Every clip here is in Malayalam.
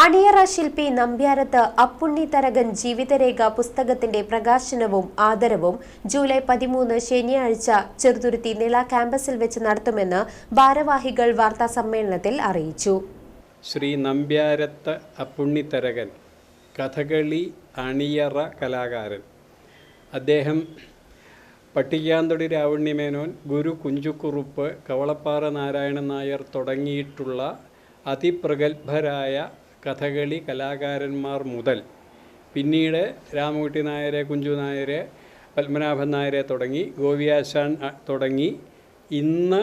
അണിയറ ശില്പി നമ്പ്യാരത്ത് അപ്പുണ്ണി തരകൻ ജീവിതരേഖ പുസ്തകത്തിന്റെ പ്രകാശനവും ആദരവും ജൂലൈ പതിമൂന്ന് ശനിയാഴ്ച ചെറുതുരുത്തി നില ക്യാമ്പസിൽ വെച്ച് നടത്തുമെന്ന് ഭാരവാഹികൾ വാർത്താ സമ്മേളനത്തിൽ അറിയിച്ചു. ശ്രീ നമ്പ്യാരത്ത് അപ്പുണ്ണിത്തരകൻ കഥകളി അണിയറ കലാകാരൻ. അദ്ദേഹം പട്ടികാന്തൊടി രാവണ്യമേനോൻ ഗുരു കുഞ്ചുക്കുറുപ്പ് കവളപ്പാറ നാരായണൻ നായർ തുടങ്ങിയിട്ടുള്ള അതിപ്രഗത്ഭരായ കഥകളി കലാകാരന്മാർ മുതൽ പിന്നീട് രാമകുട്ടി നായരെ കുഞ്ചു നായരെ പത്മനാഭൻ നായരെ തുടങ്ങി ഗോപിയാശാൻ തുടങ്ങി. ഇന്ന്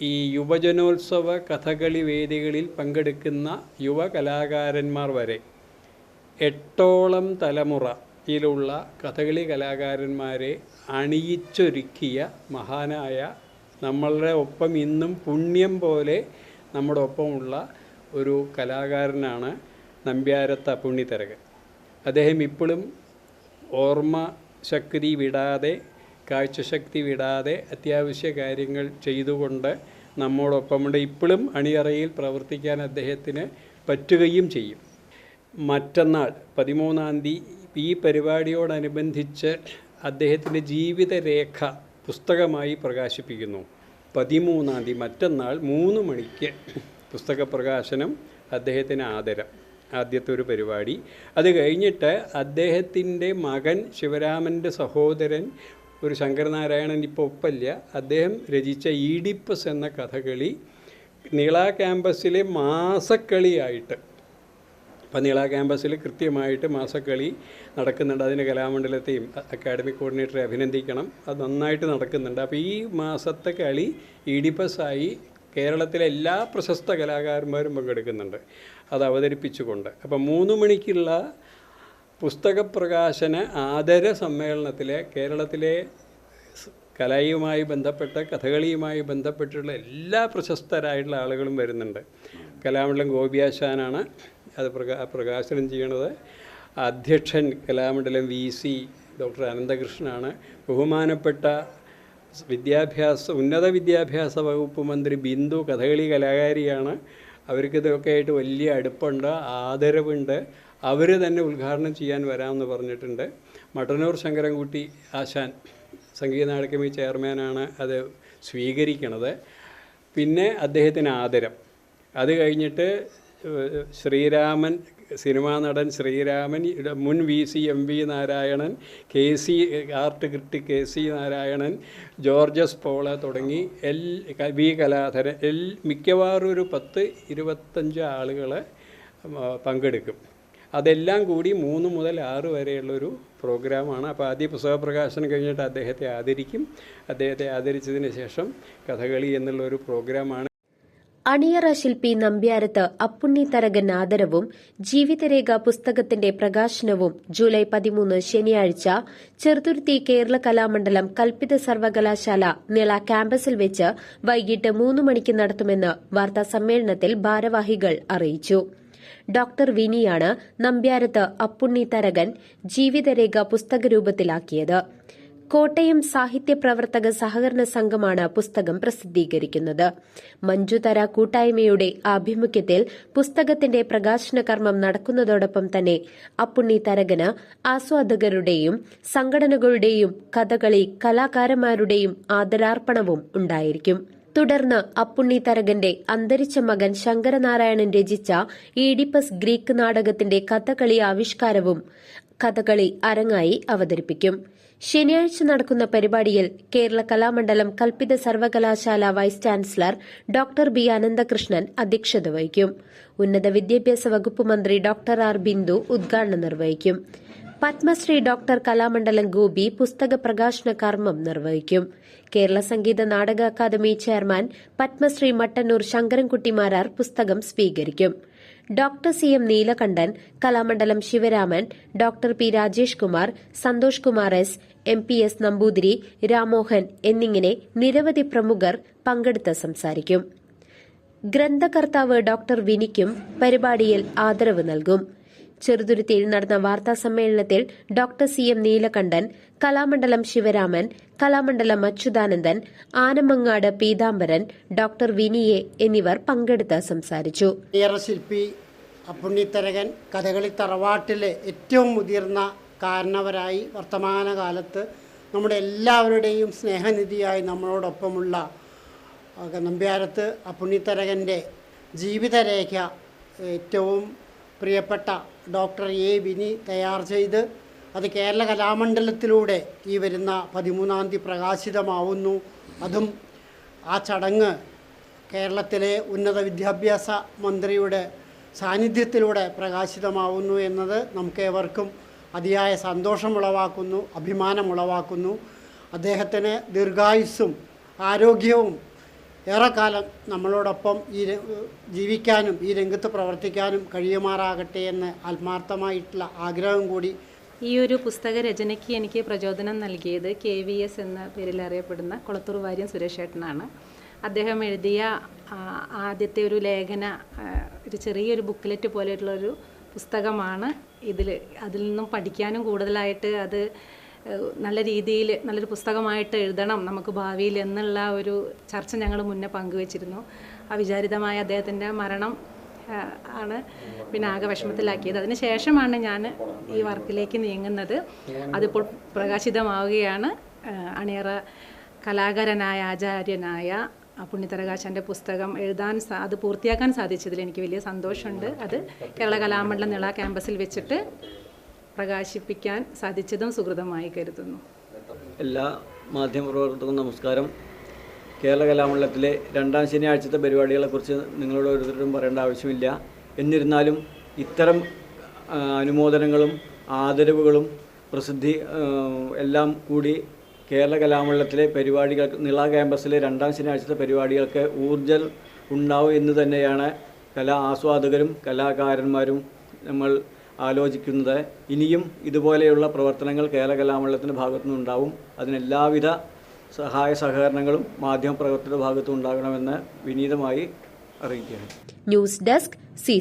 ഈ യുവജനോത്സവ കഥകളി വേദികളിൽ പങ്കെടുക്കുന്ന യുവ കലാകാരന്മാർ വരെ എട്ടോളം തലമുറയിലുള്ള കഥകളി കലാകാരന്മാരെ അണിയിച്ചൊരുക്കിയ മഹാനായ നമ്മളുടെ ഒപ്പം ഇന്നും പുണ്യം പോലെ നമ്മുടെ ഒപ്പമുള്ള ഒരു കലാകാരനാണ് നമ്പ്യാരത്ത പുണ്യതരകൻ. അദ്ദേഹം ഇപ്പോഴും ഓർമ്മ ശക്തി വിടാതെ കാഴ്ചശക്തി വിടാതെ അത്യാവശ്യ കാര്യങ്ങൾ ചെയ്തുകൊണ്ട് നമ്മോടൊപ്പമുണ്ട്. ഇപ്പോഴും അണിയറയിൽ പ്രവർത്തിക്കാൻ അദ്ദേഹത്തിന് പറ്റുകയും ചെയ്യും. മറ്റന്നാൾ പതിമൂന്നാം തീയതി ഈ പരിപാടിയോടനുബന്ധിച്ച് അദ്ദേഹത്തിന്റെ ജീവിതരേഖ പുസ്തകമായി പ്രകാശിപ്പിക്കുന്നു. പതിമൂന്നാം തീയതി മറ്റന്നാൾ മൂന്ന് മണിക്ക് പുസ്തക പ്രകാശനം അദ്ദേഹത്തിന് ആദരം. ആദ്യത്തെ ഒരു പരിപാടി. അത് കഴിഞ്ഞിട്ട് അദ്ദേഹത്തിന്റെ മകൻ ശിവരാമന്റെ സഹോദരൻ ഒരു ശങ്കരനാരായണൻ ഇപ്പോൾ ഒപ്പല്ല അദ്ദേഹം രചിച്ച ഈഡിപ്പസ് എന്ന കഥകളി നീള ക്യാമ്പസിലെ മാസക്കളിയായിട്ട്. അപ്പം നീള ക്യാമ്പസിൽ കൃത്യമായിട്ട് മാസക്കളി നടക്കുന്നുണ്ട്. അതിന് കലാമണ്ഡലത്തെയും അക്കാഡമിക് കോർഡിനേറ്ററെ അഭിനന്ദിക്കണം. അത് നന്നായിട്ട് നടക്കുന്നുണ്ട്. അപ്പോൾ ഈ മാസത്തെ കളി ഈഡിപ്പസായി കേരളത്തിലെ എല്ലാ പ്രശസ്ത കലാകാരന്മാരും പങ്കെടുക്കുന്നുണ്ട്. അത് അവതരിപ്പിച്ചുകൊണ്ട്. അപ്പം മൂന്ന് മണിക്കുള്ള പുസ്തക പ്രകാശന ആദര സമ്മേളനത്തിലെ കേരളത്തിലെ കലയുമായി ബന്ധപ്പെട്ട കഥകളിയുമായി ബന്ധപ്പെട്ടുള്ള എല്ലാ പ്രശസ്തരായിട്ടുള്ള ആളുകളും വരുന്നുണ്ട്. കലാമണ്ഡലം ഗോപിയാശാനാണ് അത് പ്രകാ പ്രകാശനം ചെയ്യണത്. അധ്യക്ഷൻ കലാമണ്ഡലം വി സി ഡോക്ടർ അനന്തകൃഷ്ണനാണ്. ബഹുമാനപ്പെട്ട വിദ്യാഭ്യാസ ഉന്നത വിദ്യാഭ്യാസ വകുപ്പ് മന്ത്രി ബിന്ദു കഥകളി കലാകാരിയാണ്. അവർക്ക് ഇതൊക്കെ ആയിട്ട് വലിയ അടുപ്പുണ്ട് ആദരവുണ്ട്. അവർ തന്നെ ഉദ്ഘാടനം ചെയ്യാൻ വരാമെന്ന് പറഞ്ഞിട്ടുണ്ട്. മട്ടന്നൂർ ശങ്കരൻകുട്ടി ആശാൻ സംഗീത അക്കാദമി ചെയർമാനാണ് അത് സ്വീകരിക്കണത്. പിന്നെ അദ്ദേഹത്തിന് ആദരം. അത് കഴിഞ്ഞിട്ട് ശ്രീരാമൻ സിനിമാ നടൻ ശ്രീരാമൻ മുൻ V C M V Narayanan K C art critic K C Narayanan Georges പോള തുടങ്ങി എൽ വി കലാധരൻ എൽ മിക്കവാറും ഒരു പത്ത് ഇരുപത്തഞ്ച് ആളുകൾ പങ്കെടുക്കും. അതെല്ലാം കൂടി മൂന്ന് മുതൽ ആറ് വരെയുള്ളൊരു പ്രോഗ്രാമാണ്. അപ്പോൾ ആദ്യ പുസ്തക പ്രകാശനം കഴിഞ്ഞിട്ട് അദ്ദേഹത്തെ ആദരിക്കും. അദ്ദേഹത്തെ ആദരിച്ചതിന് ശേഷം കഥകളി എന്നുള്ളൊരു പ്രോഗ്രാമാണ്. അണിയറ ശില്പി നമ്പ്യാരത്ത് അപ്പുണ്ണി തരകൻ ആദരവും ജീവിതരേഖ പുസ്തകത്തിന്റെ പ്രകാശനവും ജൂലൈ പതിമൂന്ന് ശനിയാഴ്ച ചെറുതുരുത്തി കേരള കലാമണ്ഡലം കൽപ്പിത സർവകലാശാല നിള ക്യാമ്പസിൽ വെച്ച് വൈകിട്ട് മൂന്ന് മണിക്ക് നടത്തുമെന്ന് വാർത്താ സമ്മേളനത്തിൽ ഭാരവാഹികൾ അറിയിച്ചു. ഡോക്ടർ വിനിയാണ് നമ്പ്യാരത്ത് അപ്പുണ്ണി തരകൻ ജീവിതരേഖ പുസ്തകരൂപത്തിലാക്കിയത്. കോട്ടയം സാഹിത്യ പ്രവർത്തക സഹകരണ സംഘമാണ് പുസ്തകം പ്രസിദ്ധീകരിക്കുന്നത്. മഞ്ജുതര കൂട്ടായ്മയുടെ ആഭിമുഖ്യത്തിൽ പുസ്തകത്തിന്റെ പ്രകാശന കർമ്മം നടക്കുന്നതോടൊപ്പം തന്നെ അപ്പുണ്ണി തരകന് ആസ്വാദകരുടെയും സംഘടനകളുടെയും കഥകളി കലാകാരന്മാരുടെയും ആദരാർപ്പണവും ഉണ്ടായിരിക്കും. തുടർന്ന് അപ്പുണ്ണി തരകന്റെ അന്തരിച്ച മകൻ ശങ്കരനാരായണൻ രചിച്ച ഈഡിപ്പസ് ഗ്രീക്ക് നാടകത്തിന്റെ കഥകളി ആവിഷ്കാരവും കഥകളി അരങ്ങായി അവതരിപ്പിക്കും. ശനിയാഴ്ച നടക്കുന്ന പരിപാടിയിൽ കേരള കലാമണ്ഡലം കൽപ്പിത സർവകലാശാല vice chancellor doctor B Ananthakrishnan അധ്യക്ഷത വഹിക്കും. ഉന്നത വിദ്യാഭ്യാസ വകുപ്പ് മന്ത്രി ഡോക്ടർ ആർ ബിന്ദു ഉദ്ഘാടനം നിർവഹിക്കും. പത്മശ്രീ ഡോക്ടർ കലാമണ്ഡലം ഗോപി പുസ്തക പ്രകാശന കർമ്മം നിർവഹിക്കും. കേരള സംഗീത നാടക അക്കാദമി ചെയർമാൻ പത്മശ്രീ മട്ടന്നൂർ ശങ്കരൻകുട്ടിമാരാർ പുസ്തകം സ്വീകരിക്കും. Doctor C M Neelakantan Kalamandalam Sivaraman doctor P Rajesh Kumar Santhosh Kumar S M P S Namboothiri Ramohan എന്നിങ്ങനെ നിരവധി പ്രമുഖർ പങ്കെടുത്ത് സംസാരിക്കും. ഗ്രന്ഥകർത്താവ് ഡോക്ടർ വിനിക്കും പരിപാടിയിൽ ആദരവ് നൽകും. ചെറുതുരുത്തിയിൽ നടന്ന വാർത്താ സമ്മേളനത്തിൽ doctor C M Neelakantan Kalamandalam Sivaraman Kalamandalam Achuthanandan Anamangad Peethambaran doctor വിനിയെ എന്നിവർ പങ്കെടുത്ത് സംസാരിച്ചു. ശില്പി അപ്പുണ്ണിത്തരകൻ കഥകളി തറവാട്ടിലെ ഏറ്റവും മുതിർന്ന കാരണവരായി വർത്തമാനകാലത്ത് നമ്മുടെ എല്ലാവരുടെയും സ്നേഹനിധിയായി നമ്മളോടൊപ്പമുള്ള നമ്പ്യാരത്ത് അപ്പുണ്ണിത്തരകന്റെ ജീവിതരേഖ ഏറ്റവും പ്രിയപ്പെട്ട ഡോക്ടർ എ വിനി തയ്യാർ ചെയ്ത് അത് കേരള കലാമണ്ഡലത്തിലൂടെ ഈ വരുന്ന പതിമൂന്നാം തീയതി പ്രകാശിതമാവുന്നു. അതും ആ ചടങ്ങ് കേരളത്തിലെ ഉന്നത വിദ്യാഭ്യാസ മന്ത്രിയുടെ സാന്നിധ്യത്തിലൂടെ പ്രകാശിതമാവുന്നു എന്നത് നമുക്കേവർക്കും അതിയായ സന്തോഷമുളവാക്കുന്നു അഭിമാനമുളവാക്കുന്നു. അദ്ദേഹത്തിന് ദീർഘായുസ്സും ആരോഗ്യവും ഏറെക്കാലം നമ്മളോടൊപ്പം ഈ ജീവിക്കാനും ഈ രംഗത്ത് പ്രവർത്തിക്കാനും കഴിയുമാറാകട്ടെ എന്ന് ആത്മാർത്ഥമായിട്ടുള്ള ആഗ്രഹം കൂടി ഈ ഒരു പുസ്തക രചനയ്ക്ക് എനിക്ക് പ്രചോദനം നൽകിയത് കെ വി എസ് എന്ന പേരിൽ അറിയപ്പെടുന്ന കുളത്തൂർ വാര്യൻ സുരേഷേട്ടനാണ്. അദ്ദേഹം എഴുതിയ ആദ്യത്തെ ഒരു ലേഖന ഒരു ചെറിയൊരു ബുക്ക്ലെറ്റ് പോലെയുള്ളൊരു പുസ്തകമാണ് ഇതിൽ അതിൽ നിന്നും പഠിക്കാനും കൂടുതലായിട്ട് അത് നല്ല രീതിയിൽ നല്ലൊരു പുസ്തകമായിട്ട് എഴുതണം നമുക്ക് ഭാവിയിൽ എന്നുള്ള ഒരു ചർച്ച ഞങ്ങൾ മുന്നേ പങ്കുവച്ചിരുന്നു. അവിചാരിതമായ അദ്ദേഹത്തിന്റെ മരണം ആണ് പിന്നെ ആകെ വിഷമത്തിലാക്കിയത്. അതിനുശേഷമാണ് ഞാൻ ഈ വർക്കിലേക്ക് നീങ്ങുന്നത്. അതിപ്പോൾ പ്രകാശിതമാവുകയാണ്. അണിയറ കലാകാരനായ ആചാര്യനായ പുണ്യതരകാശന്റെ പുസ്തകം എഴുതാൻ അത് പൂർത്തിയാക്കാൻ സാധിച്ചതിൽ എനിക്ക് വലിയ സന്തോഷമുണ്ട്. അത് കേരള കലാമണ്ഡലം നിള ക്യാമ്പസിൽ വെച്ചിട്ട് പ്രകാശിപ്പിക്കാൻ സാധിച്ചതും സുഹൃതമായി കരുതുന്നു. എല്ലാ മാധ്യമപ്രവർത്തകർക്കും നമസ്കാരം. കേരള കലാമണ്ഡലത്തിലെ രണ്ടാം ശനിയാഴ്ചത്തെ പരിപാടികളെക്കുറിച്ച് നിങ്ങളോട് ഓരോരുത്തരും പറയേണ്ട ആവശ്യമില്ല. എന്നിരുന്നാലും ഇത്തരം അനുമോദനങ്ങളും ആദരവുകളും പ്രസിദ്ധി എല്ലാം കൂടി കേരള കലാമണ്ഡലത്തിലെ പരിപാടികൾ നിള ക്യാമ്പസിലെ രണ്ടാം ശനിയാഴ്ചത്തെ പരിപാടികൾക്ക് ഊർജം ഉണ്ടാവും എന്ന് തന്നെയാണ് കലാ ആസ്വാദകരും കലാകാരന്മാരും നമ്മൾ ആലോചിക്കുന്നത്. ഇനിയും ഇതുപോലെയുള്ള പ്രവർത്തനങ്ങൾ കേരളകലാമണ്ഡലത്തിന്റെ ഭാഗത്തുനിന്നുണ്ടാവും അതിനെല്ലാവിധ സഹായ സഹകരണങ്ങളും മാധ്യമപ്രവർത്തകരുടെ ഭാഗത്തുനിന്നുണ്ടാകണമെന്ന് വിനീതമായി അറിയിക്കുകയാണ്. News desk C